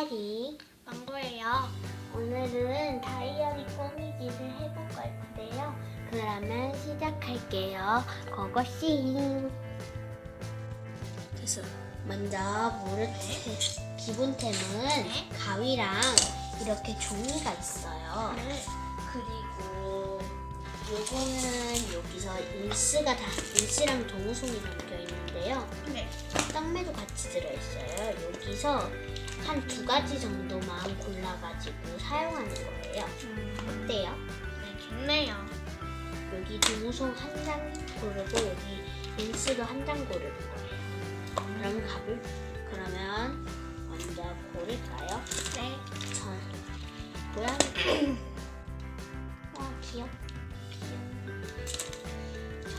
햇살이 망고예요. 오늘은 다이어리 꾸미기를 해볼 건데요. 그러면 시작할게요. 고고싱. 그래서 먼저 무릇 기본템은 네. 가위랑 이렇게 종이가 있어요. 네. 그리고 요거는 여기서 인스가 다 인스랑 동우송이 담겨 있는데요. 네. 떡매도 같이 들어있어요. 여기서 한 두 가지 정도만 골라가지고 사용하는 거예요. 음, 어때요? 네, 좋네요. 여기 동우송 한 장 고르고 여기 인스도 한장 고르는 거예요. 그럼 가볼 그러면 먼저 고를까요? 네. 전 고양이. 와 귀여. 귀여.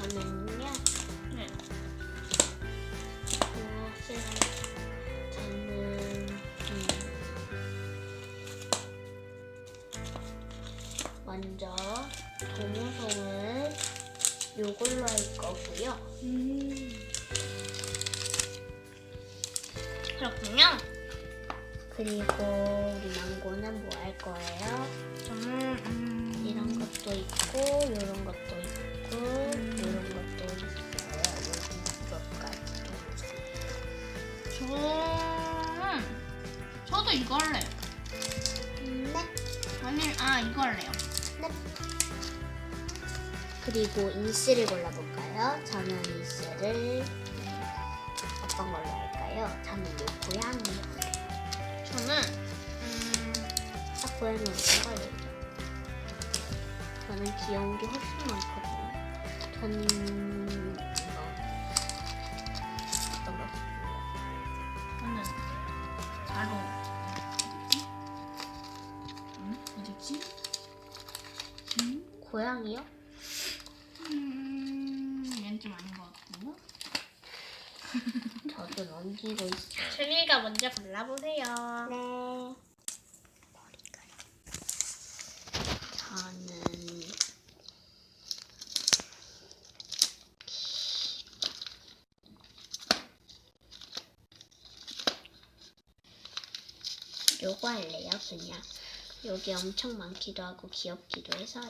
저는요. 네. 무엇을 저는 먼저 동호송을 요걸로 할 거고요. 음. 그렇군요. 그리고 우리 망고는 뭐 할 거예요? 저는 음, 이런 것도 있고 이런 것도 있고 이런 것도 있어요. 이것까지 동호송. 저는 저도 이거 할래요. 네. 아니, 아 이거 할래요. 그리고 인스를 골라볼까요? 저는 인스를 어떤 걸로 할까요? 저는 이 고양이. 저는 음, 딱 고양이 걸로 저는 귀여운 게 훨씬 많거든요. 저는 고양이요? 음, 얘는 좀 아닌 것 같고. 저도 넘기고 있어요. 젤리가 먼저 골라보세요. 네. 저는 요거 할래요, 그냥. 여기 엄청 많기도 하고 귀엽기도 해서요.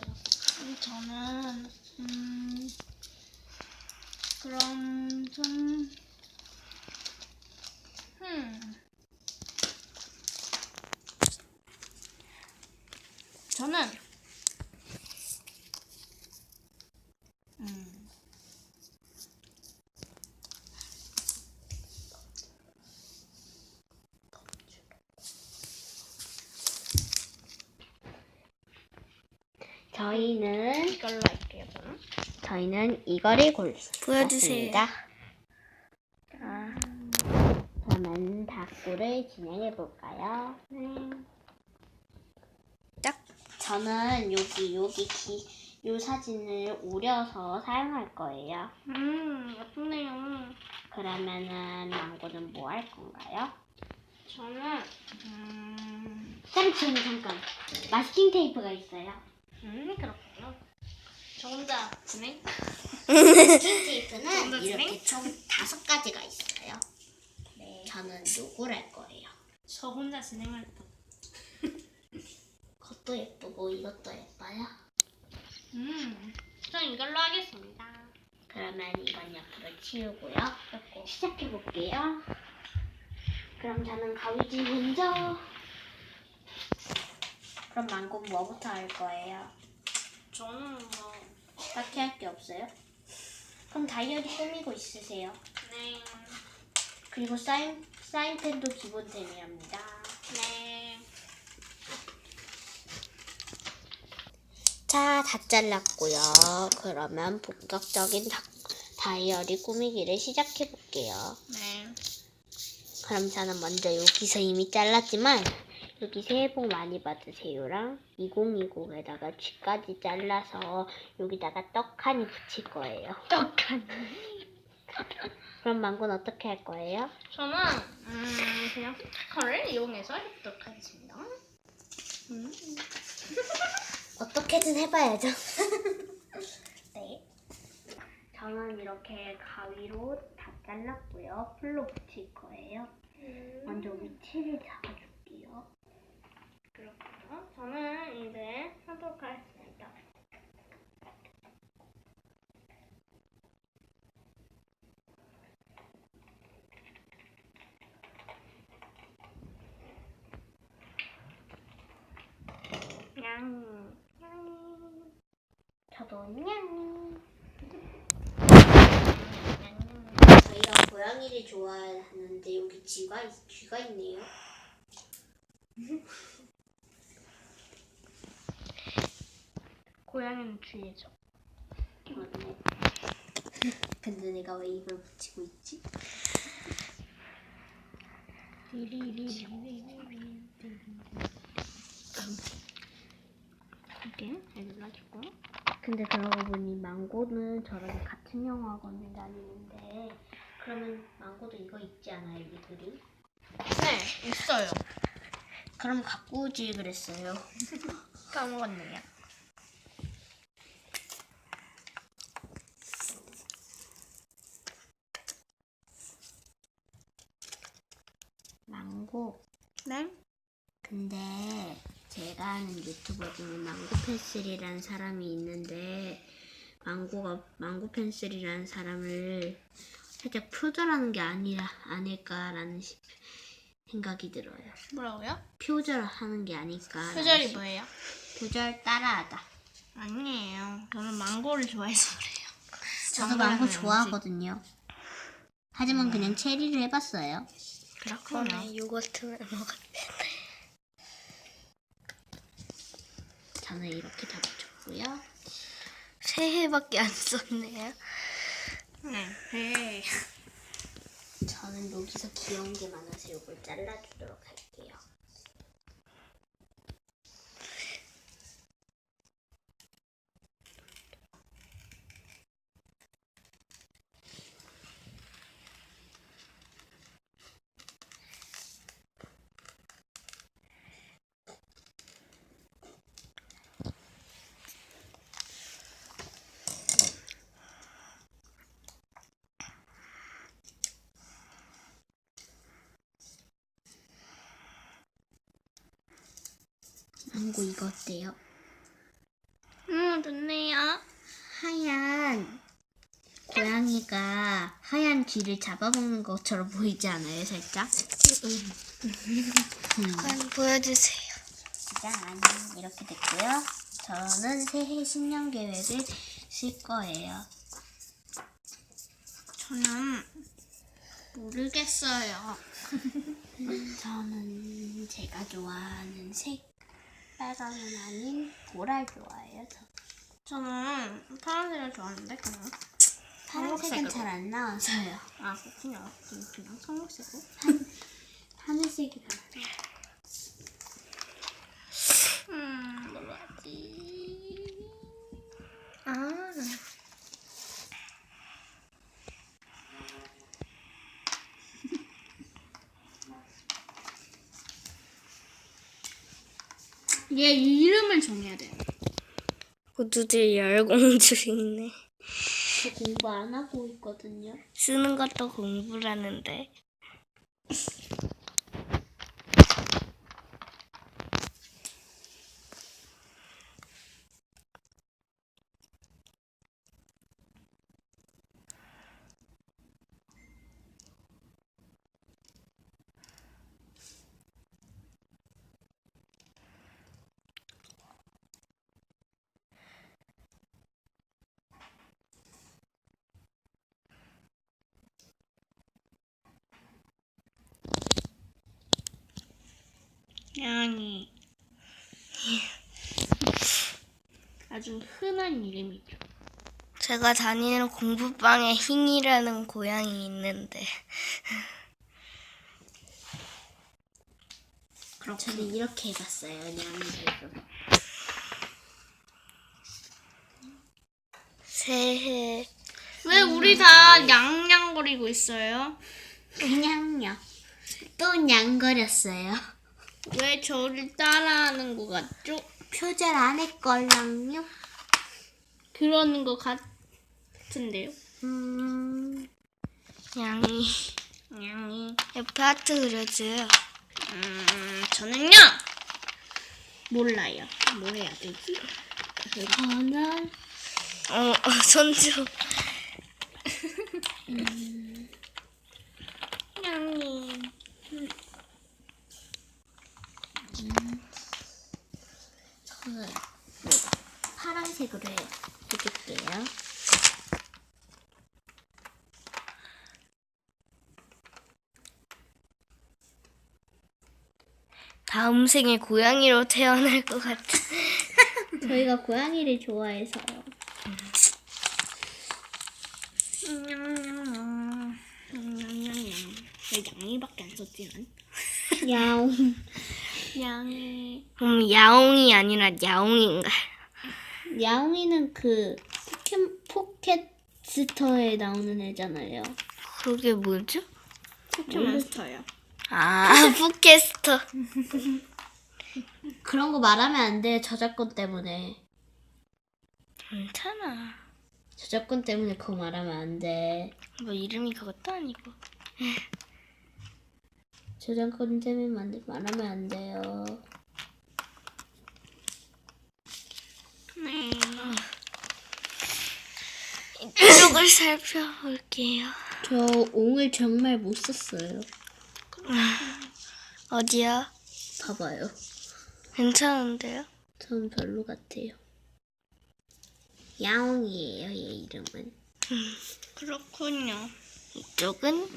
음, 저는 음, 그럼 좀 음. 저는 저희는 이걸로 할게요. 저는. 저희는 이거를 골랐습니다. 보여주세요. 자, 그러면 다꾸를 진행해 볼까요? 네. 딱. 저는 여기 여기 기, 요 사진을 오려서 사용할 거예요. 음, 예쁘네요. 그러면은 망고는 뭐 할 건가요? 저는 음, 잠깐 잠깐 마스킹 테이프가 있어요. 음 그렇군요. 저 혼자 진행? 마스킹 좀 테이프는 더 이렇게 총 다섯 가지가 있어요. 네. 저는 요걸 할 거예요. 저 혼자 진행할 거. 그것도 예쁘고 이것도 예뻐요. 음, 전 이걸로 하겠습니다. 그러면 이건 옆으로 치우고요. 시작해 볼게요. 그럼 저는 가위질 먼저. 그럼 망고 뭐부터 할 거예요? 저는 뭐, 딱히 할 게 없어요? 그럼 다이어리 꾸미고 있으세요. 네, 그리고 사인 사인펜도 기본템이랍니다. 네. 자, 다 잘랐고요. 그러면 본격적인 다, 다이어리 꾸미기를 시작해 볼게요. 네. 그럼 저는 먼저 여기서 이미 잘랐지만 여기 새해 복 많이 받으세요랑 2020에다가 쥐까지 잘라서 여기다가 떡하니 붙일 거예요. 떡한. 그럼 망고는 어떻게 할 거예요? 저는 음, 그냥 스티커를 이용해서 해보도록 하겠습니다. 음. 어떻게든 해봐야죠. 네. 저는 이렇게 가위로 다 잘랐고요. 풀로 붙일 거예요. 먼저 위치를 잡아 그렇군요. 저는 이제 하도록 하겠습니다. 냥, 냥. 저도 냥이. 저희가 고양이를 좋아하는데 여기 쥐가, 쥐가 있네요. 고양이는 쥐예죠. 맞네. 근데 내가 왜 이걸 붙이고 있지? 이렇게 잘 눌러주고. 근데 그러고 보니 망고는 저랑 같은 영화관에 다니는데 그러면 망고도 이거 있지 않아요, 이들이? 네, 있어요. 그럼 갖고 오지 그랬어요. 까먹었네요. 망고. 네? 근데 제가 아는 유튜버 중에 망고 펜슬이라는 사람이 있는데 망고가 망고 펜슬이라는 사람을 살짝 표절하는 게 아니라 아닐까라는 시- 생각이 들어요. 뭐라고요? 표절하는 게 아닐까. 표절이 뭐예요? 표절 따라하다. 아니에요. 저는 망고를 좋아해서 그래요. 저도 망고. 좋아하거든요. 하지만 그냥 체리를 해봤어요. 그렇구나. 요거트를 먹었 저는 이렇게 다 붙였고요. 세 해밖에 안 썼네요. 네. 네. 저는 여기서 귀여운 게 많아서 이걸 잘라주도록 할게요. 망고 이거 어때요? 음, 좋네요. 하얀 고양이가 하얀 쥐를 잡아먹는 것처럼 보이지 않아요, 살짝? 음. 한번 보여주세요. 짠 이렇게 됐고요. 저는 새해 신년 계획을 쓸 거예요. 저는 모르겠어요. 저는 제가 좋아하는 색 빨강은 아닌 보라를 좋아해요. 저. 저는 파란색을 좋아하는데 그냥 파란색은. 잘 안 나와서요. 아 그렇군요. 그냥 청록색으로. 하늘색이 나와요. 얘 이름을 정해야 돼요. 모두들 열공주이네. 저 공부 안 하고 있거든요. 쓰는 것도 공부라는데. 양이 아주 흔한 이름이죠. 제가 다니는 공부방에 흰이라는 고양이 있는데. 저는 이렇게 해봤어요. 냥이를. 새해 왜 우리 다 냥냥거리고 있어요? 그냥요. 또 냥거렸어요. 왜 저를 따라하는 것 같죠? 표절 안 했걸랑요. 그러는 것 같은데요. 음, 양이 냥이. 옆에 하트 그려줘요. 음, 저는요. 몰라요. 뭐 해야 되지? 저는 어, 어, 손 좀. 냥이. 저는 빨간색으로 해, 해줄게요. 다음 생에 고양이로 태어날 것 같아. 저희가 고양이를 좋아해서요. 왜 양이밖에 안 썼지 난? 야옹. 양이. 그럼 야옹이 아니라 야옹인가? 야옹이는 그 포켓 포켓스터에 나오는 애잖아요. 그게 뭐죠? 포켓몬스터요. 아, 푸캐스터. 그런 거 말하면 안 돼. 저작권 때문에. 괜찮아. 저작권 때문에 그거 말하면 안 돼. 뭐 이름이 그것도 아니고. 저작권 때문에 만- 말하면 안 돼요. 이쪽을 살펴볼게요. 저 옹을 정말 못 썼어요. 어디야? 봐봐요. 괜찮은데요? 전 별로 같아요. 야옹이에요, 얘 이름은. 그렇군요. 이쪽은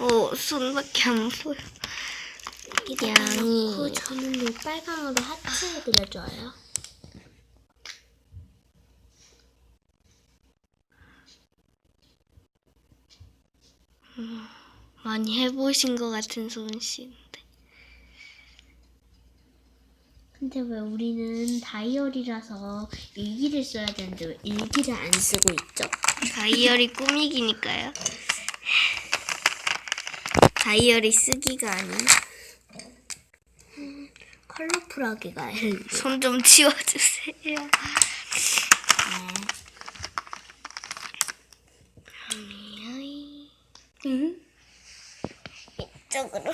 오 손밖에 안 보여. 양이 그 저는 이 빨강으로 하트 해드려줘요. 많이 해보신 것 같은 솜씨인데. 근데 왜 우리는 다이어리라서 일기를 써야 되는데 왜 일기를 안 쓰고 있죠? 다이어리 꾸미기니까요. 다이어리 쓰기가 아닌 컬러풀하게 가야지. 손좀 치워주세요. 응? 이쪽으로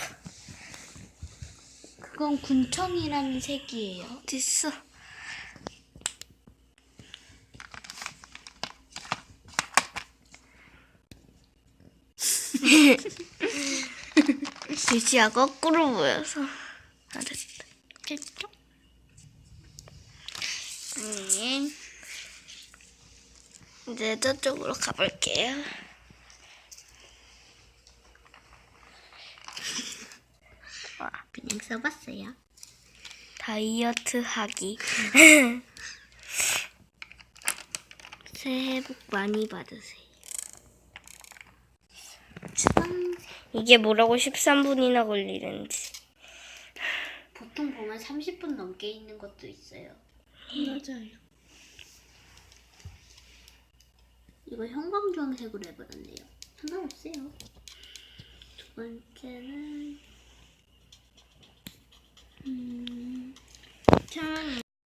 그건 군청이라는 색이에요. 어딨어? 글씨가 거꾸로 보여서 아 됐다 됐죠? 음, 이제 저쪽으로 가볼게요 그냥 써봤어요. 다이어트 하기 새해 복 많이 받으세요 이게 뭐라고 13분이나 걸리는지 보통 보면 30분 넘게 있는 것도 있어요. 맞아요. 이거 형광주황색으로 해버렸네요. 상관없어요. 두 번째는 嗯，枪？